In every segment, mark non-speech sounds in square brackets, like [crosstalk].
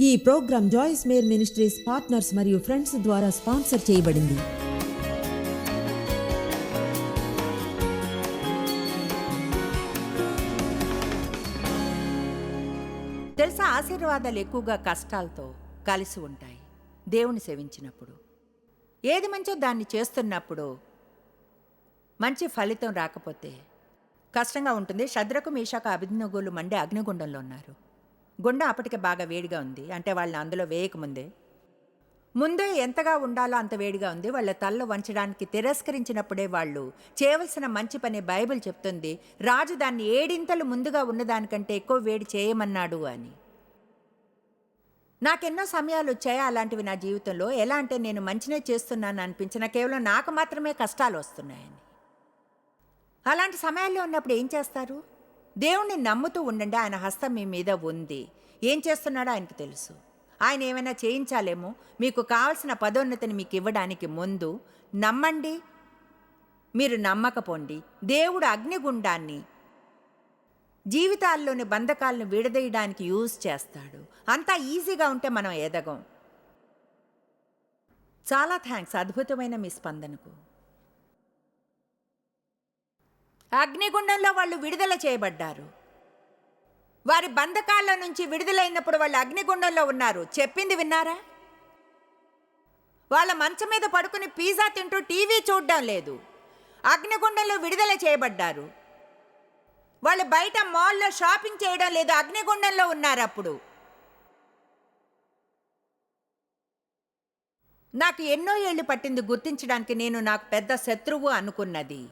ఈ programme Joyce Meyer ministries partners మరియు friends ద్వారా స్పాన్సర్ చేయబడింది. తెలుసా? ఆశీర్వాదాలు ఎక్కువగా కష్టాలతో కలిసి ఉంటాయి. దేవుని సేవించినప్పుడు. ఏది మంచో దాన్ని చేస్తున్నప్పుడు మంచి ఫలితం రాకపోతే కష్టంగా ఉంటుంది. శద్రకు మీషాక అభిజ్ఞగులు మండే అగ్నిగుండంలో ఉన్నారు. గుండె అప్పటికి బాగా వేడిగా ఉంది. అంటే వాళ్ళని అందులో వేయకముందే. ముందే ఎంతగా ఉండాలో అంత వేడిగా ఉంది. వాళ్ళ తల్ల వంచడానికి తిరస్కరించినప్పుడే వాళ్ళు చేయవలసిన మంచి పని బైబిల్ చెప్తుంది. రాజు దాన్ని ఏడింతలు ముందుగా ఉన్నదానికంటే ఎక్కువ వేడి చేయమన్నాడు అని. నాకెన్నో సమయాలు వచ్చాయి అలాంటివి నా జీవితంలో. ఎలా అంటే నేను మంచినే చేస్తున్నాను అనిపించిన కేవలం నాకు మాత్రమే కష్టాలు వస్తున్నాయని. అలాంటి సమయాల్లో ఉన్నప్పుడు ఏం చేస్తారు? దేవుణ్ణి నమ్ముతూ ఉండండి ఆయన హస్తం మీ మీద ఉంది. ఏం చేస్తున్నాడో ఆయనకు తెలుసు. ఆయన ఏమైనా చేయించాలేమో? మీకు కావలసిన పదోన్నతిని మీకు ఇవ్వడానికి ముందు నమ్మండి మీరు నమ్మకపోండి. దేవుడు అగ్నిగుండాన్ని జీవితాల్లోని బంధకాలను విడదీయడానికి యూజ్ చేస్తాడు. అంతా ఈజీగా ఉంటే మనం ఎదగం. చాలా థ్యాంక్స్ అద్భుతమైన మీ స్పందనకు. అగ్నిగుండంలో వాళ్ళు విడుదల చేయబడ్డారు. వారి బంధకాల నుంచి విడుదలైనప్పుడు వాళ్ళు అగ్నిగుండంలో ఉన్నారు. చెప్పింది విన్నారా? వాళ్ళ మంచం మీద పడుకుని పిజ్జా తింటూ టీవీ చూడడం లేదు. అగ్నిగుండంలో విడుదల చేయబడ్డారు. వాళ్ళు బయట మాల్లో షాపింగ్ చేయడం లేదు. అగ్నిగుండంలో ఉన్నారు అప్పుడు. నాకు ఎన్నో ఏళ్ళు పట్టింది గుర్తించడానికి నేను నాకు పెద్ద శత్రువు అనుకున్నది.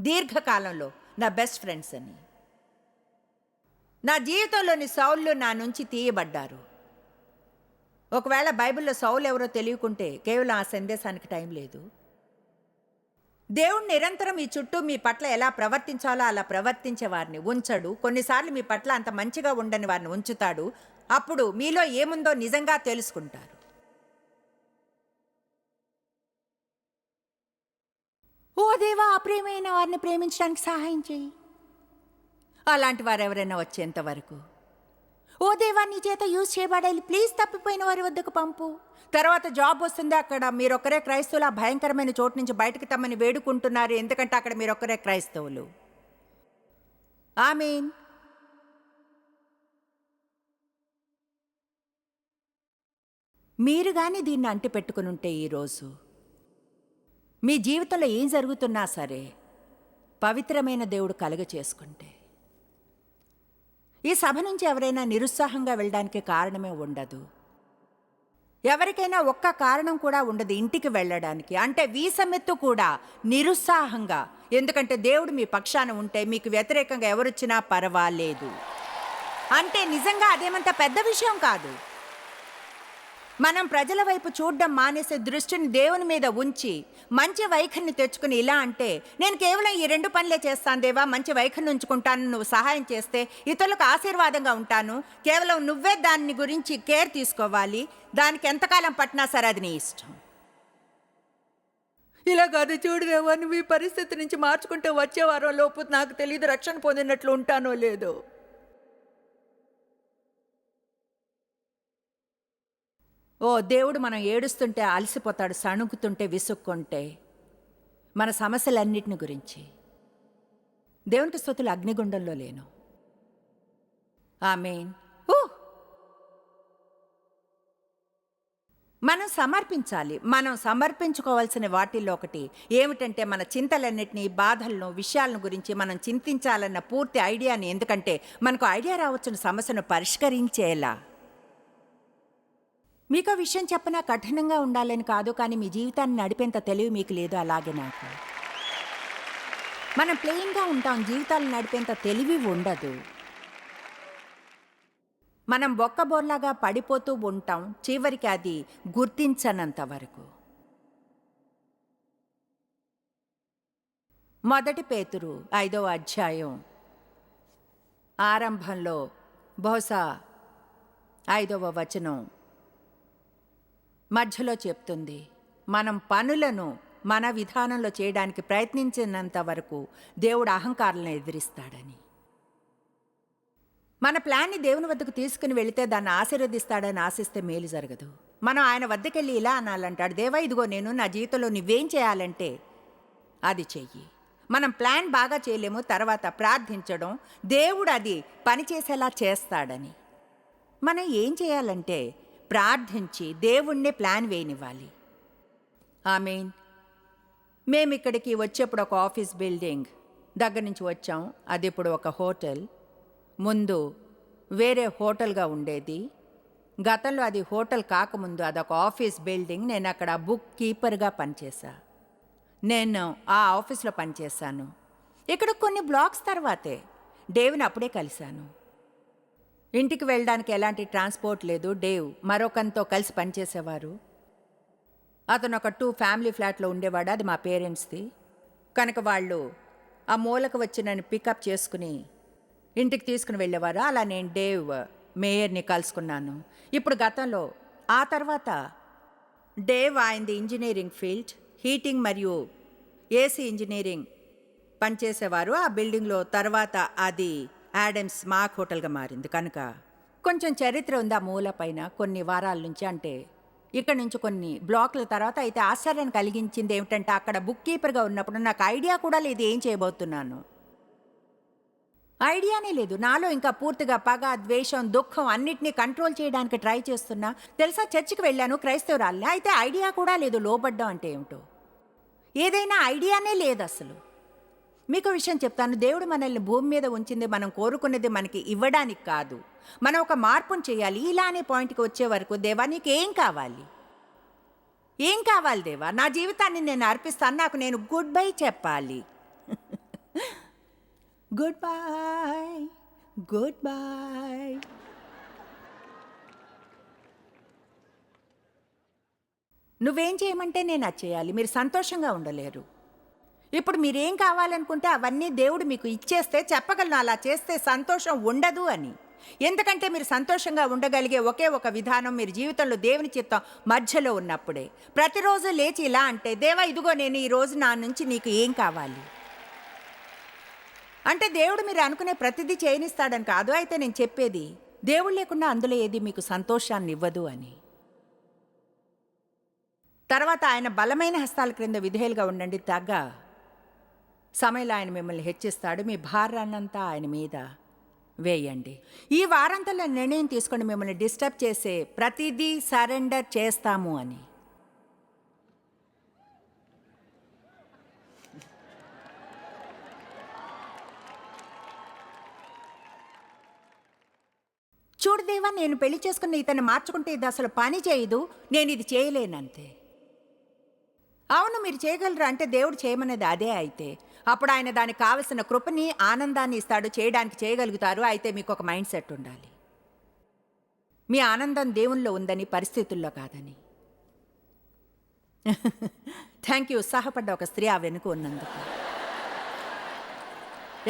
దీర్ఘకాలంలో నా బెస్ట్ ఫ్రెండ్స్ అని. నా జీవితంలోని సౌళ్ళు నా నుంచి తీయబడ్డారు. ఒకవేళ బైబిల్లో సౌలు ఎవరో తెలియకుంటే కేవలం ఆ సందేశానికి టైం లేదు. దేవుడు నిరంతరం మీ చుట్టూ మీ పట్ల ఎలా ప్రవర్తించాలో అలా ప్రవర్తించే వారిని ఉంచడు. కొన్నిసార్లు మీ పట్ల అంత మంచిగా ఉండని వారిని ఉంచుతాడు. అప్పుడు మీలో ఏముందో నిజంగా తెలుసుకుంటారు. ఓ దేవా అప్రేమైన వారిని ప్రేమించడానికి సహాయం చేయి. అలాంటి వారు ఎవరైనా వచ్చేంత వరకు ఓ దేవా నీ చేత యూజ్ చేయబడాలి ప్లీజ్ తప్పిపోయిన వారి వద్దకు పంపు. తర్వాత జాబ్ వస్తుంది అక్కడ మీరొక్కరే క్రైస్తవులు ఆ భయంకరమైన చోటు నుంచి బయటకు తమ్మని వేడుకుంటున్నారు ఎందుకంటే అక్కడ మీరొక్కరే క్రైస్తవులు. ఆమీన్ మీరు కానీ దీన్ని అంటి పెట్టుకుని ఈరోజు మీ జీవితంలో ఏం జరుగుతున్నా సరే పవిత్రమైన దేవుడు కలుగ చేసుకుంటే. ఈ సభ నుంచి ఎవరైనా నిరుత్సాహంగా వెళ్ళడానికి కారణమే ఉండదు. ఎవరికైనా ఒక్క కారణం కూడా ఉండదు ఇంటికి వెళ్ళడానికి. అంటే వీసమెత్తు కూడా నిరుత్సాహంగా. ఎందుకంటే దేవుడు మీ పక్షాన ఉంటే మీకు వ్యతిరేకంగా ఎవరొచ్చినా పర్వాలేదు. అంటే నిజంగా అదేమంత పెద్ద విషయం కాదు. మనం ప్రజల వైపు చూడడం మానేసే దృష్టిని దేవుని మీద ఉంచి మంచి వైఖరిని తెచ్చుకుని ఇలా అంటే నేను కేవలం ఈ రెండు పనులే చేస్తాను దేవా మంచి వైఖరిని ఉంచుకుంటాను నువ్వు సహాయం చేస్తే ఇతరులకు ఆశీర్వాదంగా ఉంటాను. కేవలం నువ్వే దాని గురించి కేర్ తీసుకోవాలి. దానికి ఎంతకాలం పట్టినా సరే అది నీ ఇష్టం. ఇలా కాదు చూడు దేవా నువ్వు ఈ పరిస్థితి నుంచి మార్చుకుంటే వచ్చే వారం లోపు నాకు తెలియదు రక్షణ పొందినట్లు ఉంటానో లేదో. ఓ దేవుడు మనం ఏడుస్తుంటే అలసిపోతాడు సణుకుతుంటే విసుక్కుంటే మన సమస్యలన్నిటిని గురించి. దేవునికి స్థుతులు అగ్నిగుండంలో లేను. ఆమెన్. ఊ! మనం సమర్పించాలి. మనం సమర్పించుకోవాల్సిన వాటిల్లో ఒకటి ఏమిటంటే మన చింతలన్నింటినీ బాధలను విషయాలను గురించి మనం చింతించాలన్న పూర్తి ఐడియాని ఎందుకంటే మనకు ఐడియా రావచ్చిన సమస్యను పరిష్కరించేలా. మీకు విషయం చెప్పనా కఠినంగా ఉండాలని కాదు కానీ మీ జీవితాన్ని నడిపేంత తెలివి మీకు లేదు అలాగే నాకు. మనం ప్లెయిన్గా ఉంటాం జీవితాలు నడిపేంత తెలివి ఉండదు. మనం ఒక్క బోర్లాగా పడిపోతూ ఉంటాం చివరికి అది గుర్తించనంత వరకు. మొదటి పేతురు ఐదవ అధ్యాయం. ఆరంభంలో బహుశా ఐదవ వచనం. మధ్యలో చెప్తుంది మనం పనులను మన విధానంలో చేయడానికి ప్రయత్నించినంత వరకు దేవుడు అహంకారాలను ఎదిరిస్తాడని. మన ప్లాన్ని దేవుని వద్దకు తీసుకుని వెళితే దాన్ని ఆశీర్వదిస్తాడని ఆశిస్తే మేలు జరగదు. మనం ఆయన వద్దకెళ్ళి ఇలా అనాలంటాడు దేవా ఇదిగో నేను నా జీవితంలో నువ్వేం చేయాలంటే అది చెయ్యి. మనం ప్లాన్ బాగా చేయలేము తర్వాత ప్రార్థించడం దేవుడు అది పనిచేసేలా చేస్తాడని. మనం ఏం చేయాలంటే ప్రార్థించి దేవుణ్ణి ప్లాన్ వేయనివ్వాలి. ఆమెన్. మేము ఇక్కడికి వచ్చేప్పుడు ఒక ఆఫీస్ బిల్డింగ్. దగ్గర నుంచి వచ్చాం. అది ఇప్పుడు ఒక హోటల్. ముందు వేరే హోటల్గా ఉండేది. గతంలో అది హోటల్ కాకముందు అదొక ఆఫీస్ బిల్డింగ్. నేను అక్కడ బుక్ కీపర్గా పనిచేశా. నేను ఆ ఆఫీస్లో పనిచేశాను. ఇక్కడ కొన్ని బ్లాక్స్ తర్వాతే. డేవిని అప్పుడే కలిశాను. ఇంటికి వెళ్ళడానికి ఎలాంటి ట్రాన్స్పోర్ట్ లేదు. డేవ్ మరొకంతో కలిసి పనిచేసేవారు. అతను ఒక టూ ఫ్యామిలీ ఫ్లాట్లో ఉండేవాడు. అది మా పేరెంట్స్ది. కనుక వాళ్ళు ఆ మూలకు వచ్చి నన్ను పికప్ చేసుకుని ఇంటికి తీసుకుని వెళ్ళేవారు. అలా నేను డేవ్ మేయర్ని కలుసుకున్నాను. ఇప్పుడు గతంలో ఆ తర్వాత డేవ్ ఆయనది ఇంజనీరింగ్ ఫీల్డ్ హీటింగ్ మరియు ఏసీ ఇంజనీరింగ్ పనిచేసేవారు. ఆ బిల్డింగ్లో తర్వాత అది యాడమ్స్ మాక్ హోటల్గా మారింది. కనుక కొంచెం చరిత్ర ఉంది ఆ మూల పైన? కొన్ని వారాల నుంచి అంటే ఇక్కడ నుంచి కొన్ని బ్లాక్ల తర్వాత అయితే ఆశ్చర్యం కలిగించింది ఏమిటంటే అక్కడ బుక్ కీపర్గా ఉన్నప్పుడు నాకు ఐడియా కూడా లేదు ఏం చేయబోతున్నాను. ఐడియానే లేదు. నాలో ఇంకా పూర్తిగా పగ ద్వేషం దుఃఖం అన్నిటినీ కంట్రోల్ చేయడానికి ట్రై చేస్తున్నా. తెలుసా? చర్చికి వెళ్ళాను క్రైస్తవురాలే అయితే ఐడియా కూడా లేదు లోబడ్డం అంటే ఏమిటో. ఏదైనా ఐడియానే లేదు అసలు. మీకు విషయం చెప్తాను. దేవుడు మనల్ని భూమి మీద ఉంచింది మనం కోరుకునేది మనకి ఇవ్వడానికి కాదు. మనం ఒక మార్పును చేయాలి. ఇలా అనే పాయింట్కి వచ్చే వరకు దేవా నీకు ఏం కావాలి? ఏం కావాలి దేవా? నా జీవితాన్ని నేను అర్పిస్తాను. నాకు నేను గుడ్ బై చెప్పాలి. [laughs] గుడ్ బాయ్ గుడ్ బాయ్ నువ్వేం చేయమంటే నేను అది చేయాలి. మీరు సంతోషంగా ఉండలేరు. ఇప్పుడు మీరేం కావాలనుకుంటే అవన్నీ దేవుడు మీకు ఇచ్చేస్తే చెప్పగలను. అలా చేస్తే సంతోషం ఉండదు అని. ఎందుకంటే మీరు సంతోషంగా ఉండగలిగే ఒకే ఒక విధానం మీరు జీవితంలో దేవుని చిత్తం మధ్యలో ఉన్నప్పుడే. ప్రతిరోజు లేచి ఇలా అంటే దేవా ఇదిగో నేను ఈ రోజు నా నుంచి నీకు ఏం కావాలి? అంటే దేవుడు మీరు అనుకునే ప్రతిదీ చేయనిస్తాడని కాదు. అయితే నేను చెప్పేది దేవుడు లేకుండా అందులో ఏది మీకు సంతోషాన్ని ఇవ్వదు అని. తర్వాత ఆయన బలమైన హస్తాల క్రింద విధేయులుగా ఉండండి తగ్గ. సమయంలో ఆయన మిమ్మల్ని హెచ్చిస్తాడు. మీ భారాన్నంతా ఆయన మీద వేయండి. ఈ వారంతలో నిర్ణయం తీసుకొని మిమ్మల్ని డిస్టర్బ్ చేసే ప్రతిదీ సరెండర్ చేస్తాము అని. చూడు దేవా నేను పెళ్ళి చేసుకున్న ఇతన్ని మార్చుకుంటే ఇది అసలు పని చేయదు. నేను ఇది చేయలేనంతే. అవును మీరు చేయగలరా? అంటే దేవుడు చేయమనేది అదే అయితే. అప్పుడు ఆయన దానికి కావలసిన కృపని ఆనందాన్ని ఇస్తాడు చేయడానికి చేయగలుగుతారు. అయితే మీకు ఒక మైండ్ సెట్ ఉండాలి. మీ ఆనందం దేవుల్లో ఉందని పరిస్థితుల్లో కాదని. థ్యాంక్ యూ ఉత్సాహపడ్డ ఒక స్త్రీ ఆ వెనుక ఉన్నందుకు.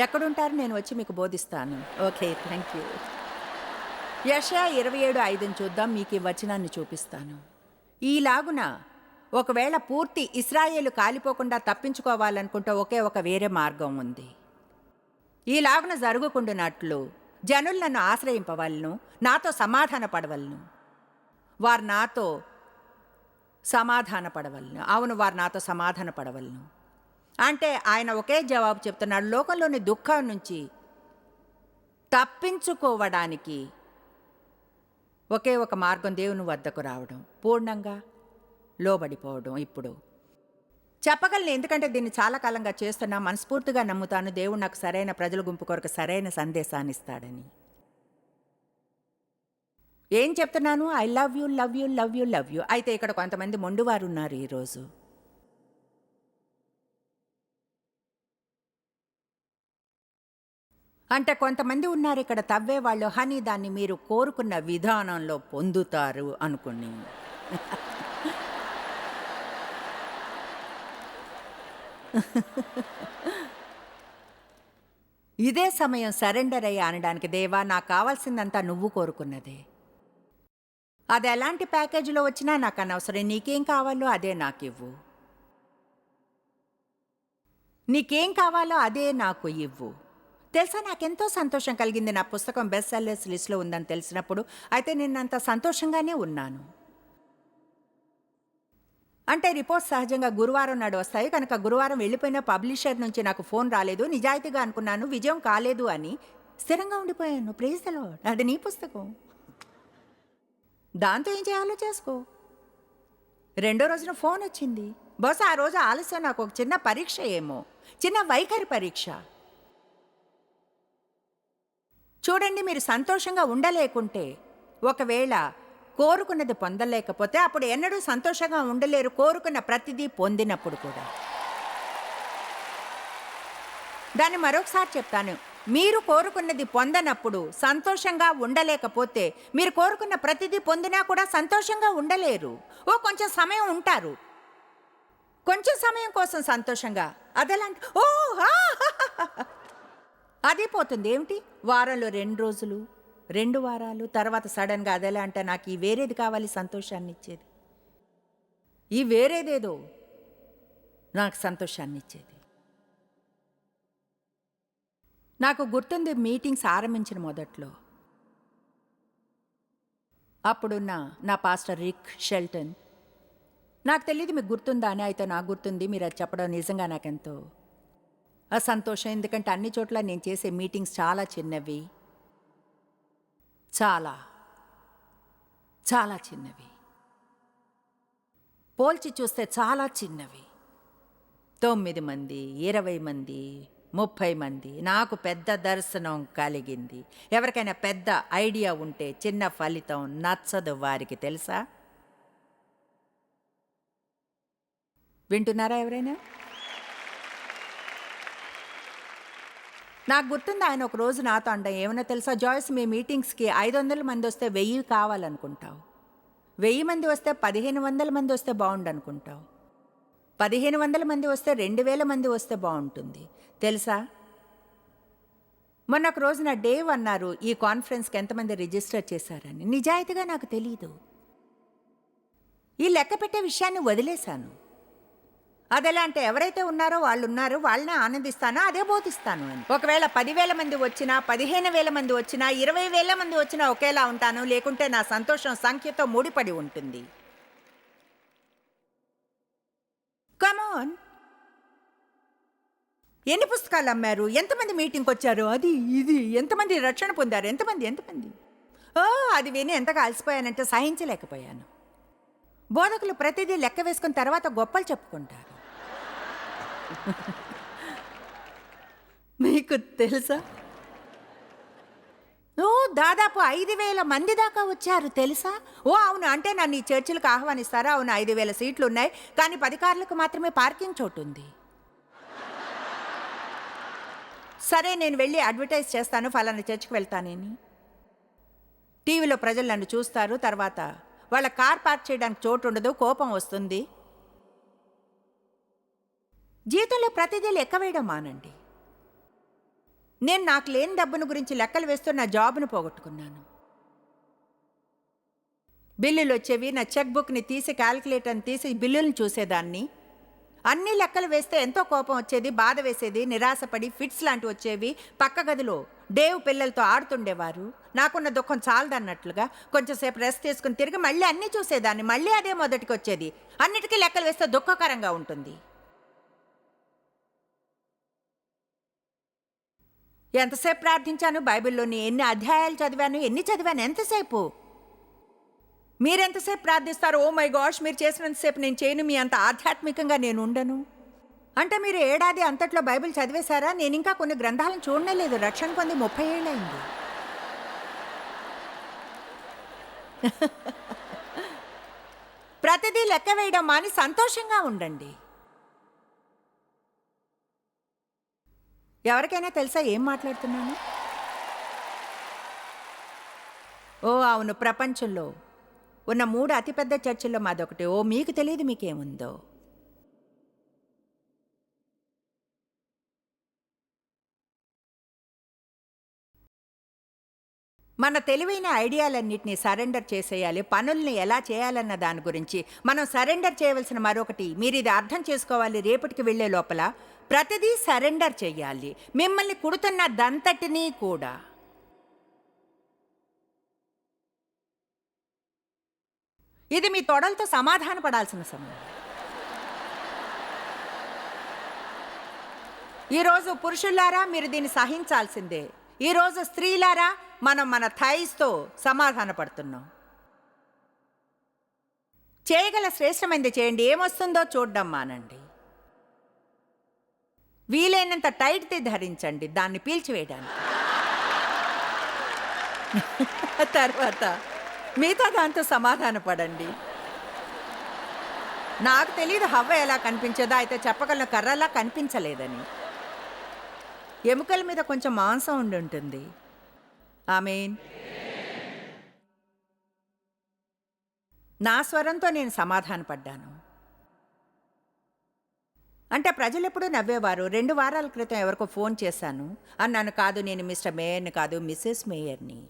ఎక్కడుంటారు? నేను వచ్చి మీకు బోధిస్తాను. ఓకే థ్యాంక్ యూ యషయా ఇరవై ఏడు ఐదుని చూద్దాం. మీకు ఈ వచనాన్ని చూపిస్తాను. ఈలాగున ఒకవేళ పూర్తి ఇస్రాయేలు కాలిపోకుండా తప్పించుకోవాలనుకుంటే ఒకే ఒక వేరే మార్గం ఉంది. ఈలాగున జరుగుకుండునట్లు జనులు నన్ను ఆశ్రయింపవలను నాతో సమాధాన పడవలను వారు నాతో సమాధాన పడవలను అవును వారు నాతో సమాధాన పడవలను అంటే ఆయన ఒకే జవాబు చెప్తున్నాడు లోకంలోని దుఃఖం నుంచి తప్పించుకోవడానికి ఒకే ఒక మార్గం దేవుని వద్దకు రావడం. పూర్ణంగా లోబడిపోవడం ఇప్పుడు. చెప్పగలను ఎందుకంటే దీన్ని చాలా కాలంగా చేస్తున్నా మనస్ఫూర్తిగా నమ్ముతాను దేవుడు నాకు సరైన ప్రజల గుంపు కొరకు సరైన సందేశాన్ని ఇస్తాడని. ఏం చెప్తున్నాను? I love you love you love you love you అయితే ఇక్కడ కొంతమంది మొండువారు ఉన్నారు ఈరోజు. అంటే కొంతమంది ఉన్నారు ఇక్కడ తవ్వే వాళ్ళు హనీ దాన్ని మీరు కోరుకున్న విధానంలో పొందుతారు అనుకుని. [laughs] ఇదే సమయం సరెండర్ అయ్యి అనడానికి దేవా నాకు కావాల్సిందంతా నువ్వు కోరుకున్నదే. అది ఎలాంటి ప్యాకేజీలో వచ్చినా నాకు అనవసరం. నీకేం కావాలో అదే నాకు ఇవ్వు నీకేం కావాలో అదే నాకు ఇవ్వు. తెలుసా నాకెంతో సంతోషం కలిగింది. నా పుస్తకం బెస్ట్ సెల్లర్స్ లిస్ట్లో ఉందని తెలిసినప్పుడు అయితే నిన్నంత సంతోషంగానే ఉన్నాను. అంటే రిపోర్ట్స్ సహజంగా గురువారం నాడు వస్తాయి. కనుక గురువారం వెళ్ళిపోయిన పబ్లిషర్ నుంచి నాకు ఫోన్ రాలేదు. నిజాయితీగా అనుకున్నాను. విజయం కాలేదు అని. స్థిరంగా ఉండిపోయాను. ప్రేజలో అది నీ పుస్తకం. దాంతో ఏం చేయాలో చేసుకో. రెండో రోజున ఫోన్ వచ్చింది. బహుశా ఆ రోజు ఆలస్యం. నాకు ఒక చిన్న పరీక్ష ఏమో. చిన్న వైఖరి పరీక్ష. చూడండి మీరు సంతోషంగా ఉండలేకుంటే ఒకవేళ కోరుకున్నది పొందలేకపోతే అప్పుడు ఎన్నడూ సంతోషంగా ఉండలేరు కోరుకున్న ప్రతిదీ పొందినప్పుడు కూడా. దాన్ని మరొకసారి చెప్తాను. మీరు కోరుకున్నది పొందనప్పుడు సంతోషంగా ఉండలేకపోతే మీరు కోరుకున్న ప్రతిదీ పొందినా కూడా సంతోషంగా ఉండలేరు. ఓ కొంచెం సమయం ఉంటారు. కొంచెం సమయం కోసం సంతోషంగా. అదెలాంటి ఓ అది అదే పోతుంది ఏమిటి వారంలో రెండు రోజులు? రెండు వారాలు తర్వాత సడన్గా అదెలా అంటే నాకు ఈ వేరేది కావాలి సంతోషాన్ని ఇచ్చేది. ఈ వేరేదేదో నాకు సంతోషాన్ని ఇచ్చేది. నాకు గుర్తుంది మీటింగ్స్ ఆరంభించిన మొదట్లో. అప్పుడున్న నా పాస్టర్ రిక్ షెల్టన్ నాకు తెలియదు మీకు గుర్తుందా? అని అయితే నాకు గుర్తుంది మీరు అది చెప్పడం నిజంగా నాకెంతో ఆ సంతోషం ఎందుకంటే అన్ని చోట్ల నేను చేసే మీటింగ్స్ చాలా చిన్నవి. చాలా చాలా చిన్నవి. పోల్చి చూస్తే చాలా చిన్నవి. తొమ్మిది మంది ఇరవై మంది ముప్పై మంది. నాకు పెద్ద దర్శనం కలిగింది. ఎవరికైనా పెద్ద ఐడియా ఉంటే చిన్న ఫలితం నచ్చదు వారికి తెలుసా? వింటున్నారా ఎవరైనా? నాకు గుర్తుంది ఆయన ఒక రోజు నాతో అండ ఏమైనా తెలుసా జాయిస్ మీ మీటింగ్స్కి ఐదు వందల మంది వస్తే వెయ్యి కావాలనుకుంటావు. వెయ్యి మంది వస్తే పదిహేను వందల మంది వస్తే బాగుండనుకుంటావు. పదిహేను వందల మంది వస్తే రెండు వేల మంది వస్తే బాగుంటుంది. తెలుసా? మొన్న ఒక రోజున డేవ్ అన్నారు ఈ కాన్ఫరెన్స్కి ఎంతమంది రిజిస్టర్ చేశారని. నిజాయితీగా నాకు తెలియదు ఈ లెక్క పెట్టే విషయాన్ని వదిలేశాను. అదెలా అంటే ఎవరైతే ఉన్నారో వాళ్ళు ఉన్నారో వాళ్ళనే ఆనందిస్తానో అదే బోధిస్తాను అని. ఒకవేళ పదివేల మంది వచ్చినా పదిహేను వేల మంది వచ్చినా ఇరవై వేల మంది వచ్చినా ఒకేలా ఉంటాను లేకుంటే నా సంతోషం సంఖ్యతో ముడిపడి ఉంటుంది. కమోన్ ఎన్ని పుస్తకాలు అమ్మారు? ఎంతమంది మీటింగ్కి వచ్చారు? అది ఇది. ఎంతమంది రక్షణ పొందారు? ఎంతమంది ఎంతమంది? ఓ అది విని ఎంతగా అలసిపోయానంటే సహించలేకపోయాను. బోధకులు ప్రతిదీ లెక్క వేసుకున్న తర్వాత గొప్పలు చెప్పుకుంటారు. [laughs] మీకు తెలుసా? ఓ దాదాపు ఐదు వేల మంది దాకా వచ్చారు తెలుసా? ఓ అవును అంటే నన్ను ఈ చర్చిలకు ఆహ్వానిస్తారా? అవును ఐదు వేల సీట్లు ఉన్నాయి కానీ పది కార్లకు మాత్రమే పార్కింగ్ చోటు ఉంది. సరే నేను వెళ్ళి అడ్వర్టైజ్ చేస్తాను ఫలానా చర్చికి వెళ్తానని టీవీలో ప్రజలు నన్ను చూస్తారు తర్వాత వాళ్ళ కార్ పార్క్ చేయడానికి చోటు ఉండదు కోపం వస్తుంది. జీవితంలో ప్రతిదీ లెక్క వేయడం మానండి. నేను నాకు లేని డబ్బును గురించి లెక్కలు వేస్తూ నా జాబ్ను పోగొట్టుకున్నాను. బిల్లులు వచ్చేవి నా చెక్ బుక్ని తీసి క్యాల్కులేటర్ని తీసి బిల్లులను చూసేదాన్ని. అన్ని లెక్కలు వేస్తే ఎంతో కోపం వచ్చేది బాధ వేసేది నిరాశపడి ఫిట్స్ లాంటివి వచ్చేవి. పక్క గదిలో డేవ్ పిల్లలతో ఆడుతుండేవారు. నాకున్న దుఃఖం చాలదన్నట్లుగా కొంచెంసేపు రెస్ట్ తీసుకుని తిరిగి మళ్ళీ అన్నీ చూసేదాన్ని. మళ్ళీ అదే మొదటికి వచ్చేది అన్నిటికీ లెక్కలు వేస్తే దుఃఖకరంగా ఉంటుంది. ఎంతసేపు ప్రార్థించాను? బైబిల్లోని ఎన్ని అధ్యాయాలు చదివాను? ఎన్ని చదివాను? ఎంతసేపు? మీరెంతసేపు ప్రార్థిస్తారు? ఓ మై గాష్ మీరు చేసినంతసేపు నేను చేయను. మీ అంత ఆధ్యాత్మికంగా నేను ఉండను. అంటే మీరు ఏడాది అంతట్లో బైబిల్ చదివేశారా? నేను ఇంకా కొన్ని గ్రంథాలను చూడనే లేదు రక్షణ పొంది ముప్పై ఏళ్ళైంది ప్రతిదీ లెక్క వేయడం మాని సంతోషంగా ఉండండి. ఎవరికైనా తెలుసా ఏం మాట్లాడుతున్నాను? ఓ అవును ప్రపంచంలో ఉన్న మూడు అతిపెద్ద చర్చిల్లో మాదొకటి. ఓ మీకు తెలియదు మీకేముందో. మన తెలివైన ఐడియాలన్నింటినీ సరెండర్ చేసేయాలి పనుల్ని ఎలా చేయాలన్న దాని గురించి. మనం సరెండర్ చేయవలసిన మరొకటి మీరు ఇది అర్థం చేసుకోవాలి రేపటికి వెళ్ళే లోపల. ప్రతిదీ సరెండర్ చేయాలి. మిమ్మల్ని కుడుతున్న దంతటినీ కూడా. ఇది మీ తొడలతో సమాధాన పడాల్సిన సమయం. ఈరోజు పురుషులారా మీరు దీన్ని సహించాల్సిందే. ఈరోజు స్త్రీలారా మనం మన థైస్తో సమాధాన పడుతున్నాం చేయగల శ్రేష్టమైంది చేయండి ఏమొస్తుందో చూడ్డం మానండి. వీలైనంత టైట్ది ధరించండి దాన్ని పీల్చివేయడానికి. [laughs] తర్వాత మిగతా దాంతో సమాధాన పడండి నాకు తెలియదు హవ్వ ఎలా కనిపించదో అయితే చెప్పగలను కర్రలా కనిపించలేదని. ఎముకల మీద కొంచెం మాంసం ఉండి ఉంటుంది ఆమెన్. నా స్వరంతో నేను సమాధానపడ్డాను అంటే ప్రజలు ఎప్పుడూ నవ్వేవారు రెండు వారాల క్రితం ఎవరికో ఫోన్ చేశాను. అన్నాను కాదు నేను మిస్టర్ మేయర్ని కాదు మిస్సెస్ మేయర్ని.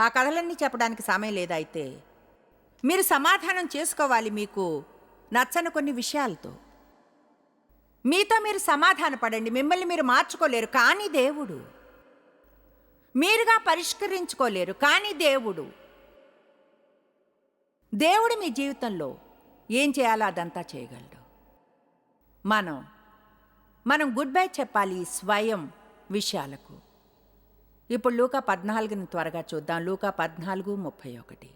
ఆ కథలన్నీ చెప్పడానికి సమయం లేదైతే మీరు సమాధానం చేసుకోవాలి మీకు నచ్చని కొన్ని విషయాలతో. మీతో మీరు సమాధాన పడండి. మిమ్మల్ని మీరు మార్చుకోలేరు. కానీ దేవుడు. మీరుగా పరిష్కరించుకోలేరు. కానీ దేవుడు. దేవుడు మీ జీవితంలో ఏం చేయాలో అదంతా చేయగలడు. మనం మనం గుడ్ బై చెప్పాలి స్వయం విషయాలకు. ఇప్పుడు లూకా పద్నాలుగుని త్వరగా చూద్దాం. లూకా పద్నాలుగు ముప్పై ఒకటి.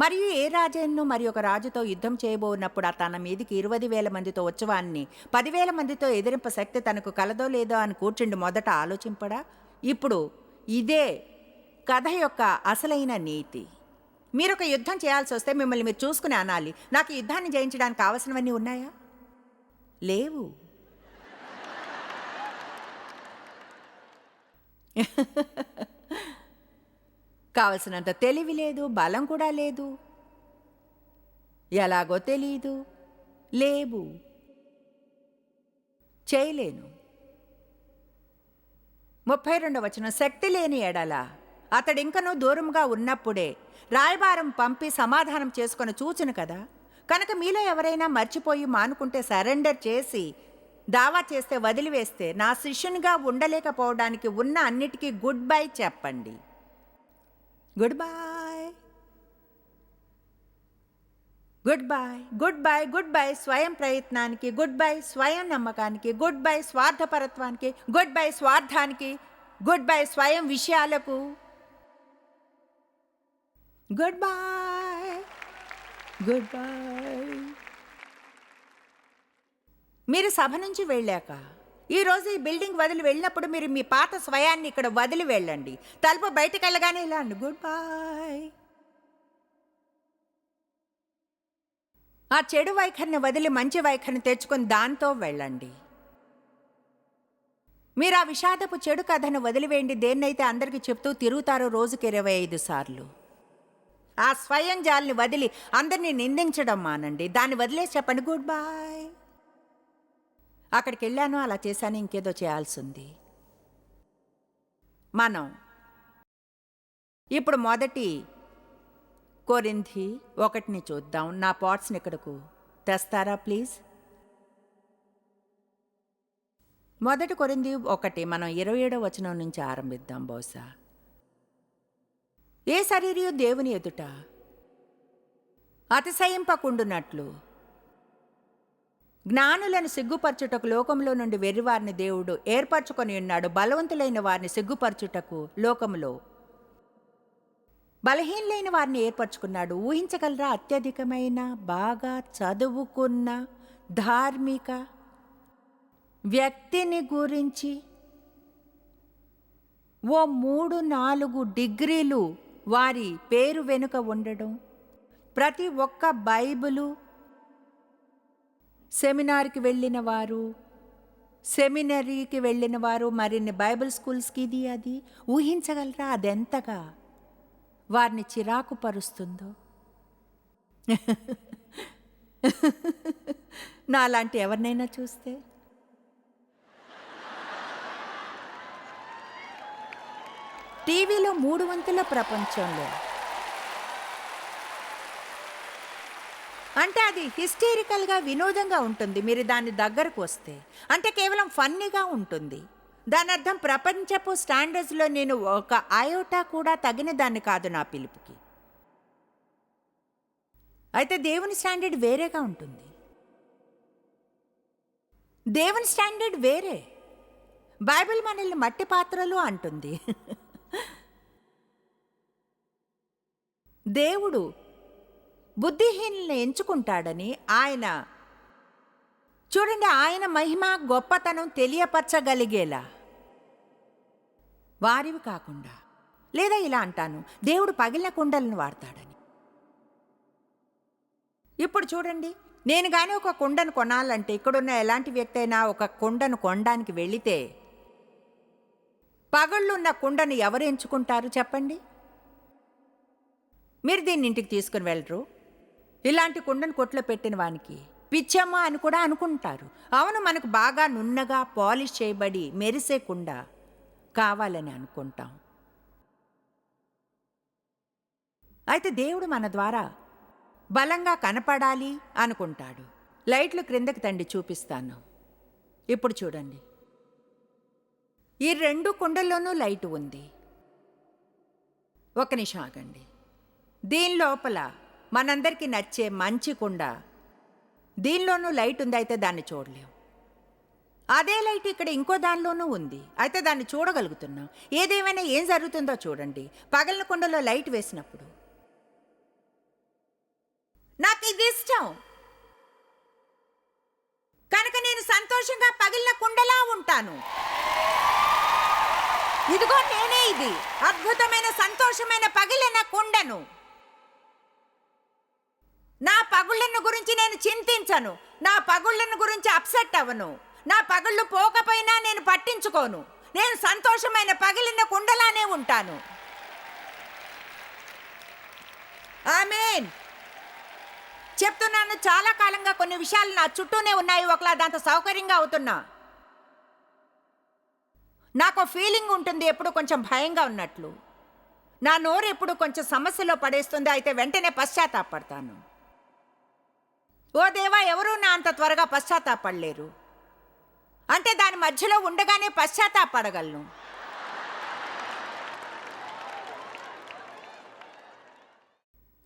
మరియు ఏ రాజైను మరి ఒక రాజుతో యుద్ధం చేయబోనప్పుడు తన మీదికి ఇరవై వేల మందితో వచ్చేవాన్ని పదివేల మందితో ఎదిరింప శక్తి తనకు కలదో లేదో అని కూర్చుండి మొదట ఆలోచింపడా? ఇప్పుడు ఇదే కథ యొక్క అసలైన నీతి. మీరు ఒక యుద్ధం చేయాల్సి వస్తే మిమ్మల్ని మీరు చూసుకుని అనాలి. నాకు యుద్ధాన్ని జయించడానికి కావలసినవన్నీ ఉన్నాయా? లేవు. కావలసినంత తెలివి లేదు బలం కూడా లేదు. ఎలాగో తెలీదు. లేవు చేయలేను. ముప్పై రెండవ వచనం శక్తి లేని ఎడల అతడింకనూ దూరంగా ఉన్నప్పుడే రాయబారం పంపి సమాధానం చేసుకొని చూచును కదా. కనుక మీలో ఎవరైనా మర్చిపోయి మానుకుంటే సరెండర్ చేసి దావా చేస్తే వదిలివేస్తే నా శిష్యునిగా ఉండలేకపోవడానికి ఉన్న అన్నిటికీ గుడ్ బై చెప్పండి. Goodbye goodbye goodbye goodbye స్వయం ప్రయత్నానికి గుడ్ బై స్వయం నమ్మకానికి గుడ్ బై స్వార్థపరత్వానికి గుడ్ బై స్వార్థానికి గుడ్ బై స్వయం విషయాలకు గుడ్ బాయ్ గుడ్ బాయ్ మీరు సభ నుంచి వెళ్ళాక ఈరోజు ఈ బిల్డింగ్ వదిలి వెళ్ళినప్పుడు మీరు మీ పాత స్వయాన్ని ఇక్కడ వదిలి వెళ్ళండి. తలుపు బయటకు వెళ్ళగానే ఇలా అండి గుడ్ బాయ్ ఆ చెడు వైఖరిని వదిలి మంచి వైఖరిని తెచ్చుకొని దాంతో వెళ్ళండి. మీరు ఆ విషాదపు చెడు కథను వదిలివేయండి దేన్నైతే అందరికీ చెప్తూ తిరుగుతారో రోజుకి ఇరవై ఐదు సార్లు. ఆ స్వయం జాల్ని వదిలి అందరినీ నిందించడం మానండి. దాన్ని వదిలేసి చెప్పండి గుడ్ బాయ్ అక్కడికి వెళ్ళాను అలా చేశాను ఇంకేదో చేయాల్సి ఉంది మనం ఇప్పుడు మొదటి కొరింది ఒకటిని చూద్దాం. నా పాట్స్ని ఇక్కడకు తెస్తారా ప్లీజ్? మొదటి కొరింది ఒకటి మనం ఇరవై ఏడో వచనం నుంచి ఆరంభిద్దాం బహుశా. ఏ శరీరయు దేవుని ఎదుట అతిశయింపకుండునట్లు జ్ఞానులను సిగ్గుపరచుటకు లోకంలో నుండి వెర్రివారిని దేవుడు ఏర్పరచుకొని ఉన్నాడు. బలవంతులైన వారిని సిగ్గుపరచుటకు లోకములో బలహీనులైన వారిని ఏర్పరచుకున్నాడు. ఊహించగలరా? అత్యధికమైన బాగా చదువుకున్న ధార్మిక వ్యక్తిని గురించి? ఓ మూడు నాలుగు డిగ్రీలు వారి పేరు వెనుక ఉండడం ప్రతి ఒక్క బైబిలు సెమినార్కి వెళ్ళిన వారు సెమినరీకి వెళ్ళిన వారు మరిన్ని బైబిల్ స్కూల్స్కి ఇది అది ఊహించగలరా? అదెంతగా వారిని చిరాకు పరుస్తుందో? [laughs] నాలాంటి ఎవరినైనా చూస్తే? టీవీలో మూడు వంతుల ప్రపంచంలో అంటే అది హిస్టేరికల్గా వినోదంగా ఉంటుంది. మీరు దాని దగ్గరకు వస్తే. అంటే కేవలం ఫన్నీగా ఉంటుంది. దాని అర్థం ప్రపంచపు స్టాండర్డ్స్లో నేను ఒక అయోటా కూడా తగిన దాన్ని కాదు నా పిలుపుకి. అయితే దేవుని స్టాండర్డ్ వేరేగా ఉంటుంది. దేవుని స్టాండర్డ్ వేరే. బైబిల్ మనల్ని మట్టి పాత్రలు అంటుంది. [laughs] దేవుడు బుద్ధిహీనుల్ని ఎంచుకుంటాడని ఆయన చూడండి ఆయన మహిమ గొప్పతనం తెలియపరచగలిగేలా. వారివి కాకుండా లేదా ఇలా అంటాను దేవుడు పగిలిన కుండలను వాడతాడని. ఇప్పుడు చూడండి నేను కానీ ఒక కుండను కొనాలంటే ఇక్కడున్న ఎలాంటి వ్యక్తి అయినా ఒక కుండను కొనడానికి వెళితే పగళ్ళున్న కుండను ఎవరు ఎంచుకుంటారు చెప్పండి? మీరు దీన్ని ఇంటికి తీసుకుని వెళ్ళరు? ఇలాంటి కుండను కొట్లో పెట్టిన వానికి పిచ్చమ్మ అని కూడా అనుకుంటారు. అవును మనకు బాగా నున్నగా పాలిష్ చేయబడి మెరిసే కుండ కావాలని అనుకుంటాం. అయితే దేవుడు మన ద్వారా బలంగా కనపడాలి అనుకుంటాడు. లైట్లు క్రిందకి తండి చూపిస్తాను. ఇప్పుడు చూడండి. ఈ రెండు కుండల్లోనూ లైట్ ఉంది. ఒక నిమిషం ఆగండి. దీని లోపల మనందరికీ నచ్చే మంచి కుండ. దీనిలోనూ లైట్ ఉంది అయితే దాన్ని చూడలేం. అదే లైట్ ఇక్కడ ఇంకో దానిలోనూ ఉంది. అయితే దాన్ని చూడగలుగుతున్నాం. ఏదేమైనా ఏం జరుగుతుందో చూడండి. పగలిన కుండలో లైట్ వేసినప్పుడు. నాకు ఇది ఇష్టం. కనుక నేను సంతోషంగా పగిలిన కుండలా ఉంటాను. ఇదిగో నేనే ఇది. అద్భుతమైన సంతోషమైన పగిలిన కుండను. నా పగుళ్ళను గురించి నేను చింతించను. నా పగుళ్ళను గురించి అప్సెట్ అవ్వను. నా పగుళ్ళు పోకపోయినా నేను పట్టించుకోను. నేను సంతోషమైన పగిలిన కుండలానే ఉంటాను. ఆమెన్. చెప్తున్నాను చాలా కాలంగా కొన్ని విషయాలు నా చుట్టూనే ఉన్నాయి. ఒకలా దాంతో సౌకర్యంగా అవుతున్నా. నాకు ఫీలింగ్ ఉంటుంది ఎప్పుడు కొంచెం భయంగా ఉన్నట్లు. నా నోరు ఎప్పుడు కొంచెం సమస్యలో పడేస్తుంది. అయితే వెంటనే పశ్చాత్తాపడతాను. ఓ దేవా ఎవరూ నా అంత త్వరగా పశ్చాత్తాపడలేరు. అంటే దాని మధ్యలో ఉండగానే పశ్చాత్తాపడగలను.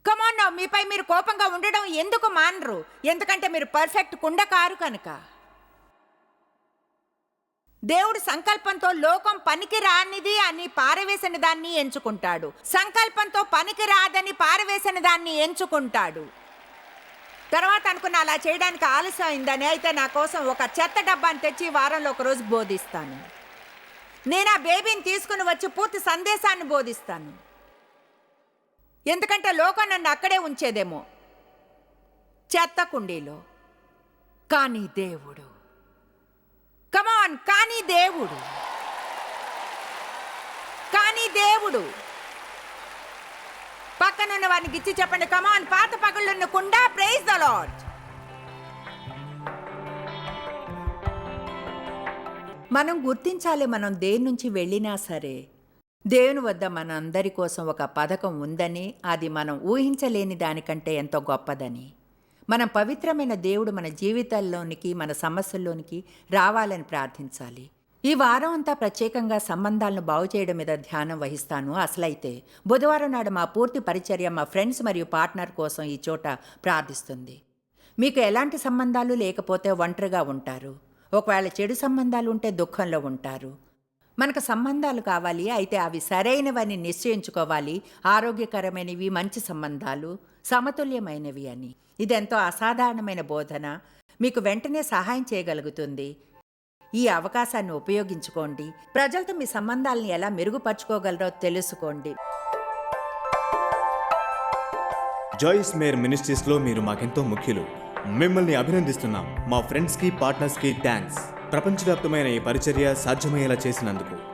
కమాన్ నా మీపై మీరు కోపంగా ఉండడం ఎందుకు మానరు? ఎందుకంటే మీరు పర్ఫెక్ట్ కుండకారు కనుక. దేవుడు సంకల్పంతో లోకం పనికి రానిది అని పారవేసిన దాన్ని ఎంచుకుంటాడు. సంకల్పంతో పనికి రాదని పారవేసిన దాన్ని ఎంచుకుంటాడు. తర్వాత అనుకున్న అలా చేయడానికి ఆలస్యం అయిందని అయితే నా కోసం ఒక చెత్త డబ్బాని తెచ్చి వారంలో ఒక రోజు బోధిస్తాను. నేను ఆ బేబీని తీసుకుని వచ్చి పూర్తి సందేశాన్ని బోధిస్తాను. ఎందుకంటే లోకం నన్ను అక్కడే ఉంచేదేమో. చెత్త కుండీలో. కానీ దేవుడు. కమాన్ కానీ దేవుడు. కానీ దేవుడు. పక్కనున్న వారికి ఇచ్చి చెప్పండి. కమాన్ పాత పగళ్ళున్న కుండా ప్రైజ్ ద లార్డ్ మనం గుర్తించాలి మనం దేని నుంచి వెళ్ళినా సరే. దేవుని వద్ద మన అందరి కోసం ఒక పథకం ఉందని అది మనం ఊహించలేని దానికంటే ఎంతో గొప్పదని. మనం పవిత్రమైన దేవుడు మన జీవితాల్లోనికి మన సమస్యల్లోనికి రావాలని ప్రార్థించాలి. ఈ వారం అంతా ప్రత్యేకంగా సంబంధాలను బాగు చేయడం మీద ధ్యానం వహిస్తాను. అసలైతే బుధవారం నాడు మా పూర్తి పరిచర్య మా ఫ్రెండ్స్ మరియు పార్ట్నర్ కోసం ఈ చోట ప్రార్థిస్తుంది. మీకు ఎలాంటి సంబంధాలు లేకపోతే ఒంటరిగా ఉంటారు? ఒకవేళ చెడు సంబంధాలు ఉంటే దుఃఖంలో ఉంటారు. మనకు సంబంధాలు కావాలి అయితే అవి సరైనవని నిశ్చయించుకోవాలి. ఆరోగ్యకరమైనవి మంచి సంబంధాలు సమతుల్యమైనవి అని. ఇదెంతో అసాధారణమైన బోధన. మీకు వెంటనే సహాయం చేయగలుగుతుంది. ఈ అవకాశాన్ని ఉపయోగించుకోండి. ప్రజలతో మీ సంబంధాలను ఎలా మెరుగుపరుచుకోగలరో తెలుసుకోండి. జాయిస్ మేర్ మినిస్ట్రీస్లో మీరు మాకెంతో ముఖ్యులు. మిమ్మల్ని అభినందిస్తున్నాం. మా ఫ్రెండ్స్కి పార్ట్నర్స్కి థ్యాంక్స్ ప్రపంచవ్యాప్తమైన ఈ పరిచర్య సాధ్యమయ్యేలా చేసినందుకు.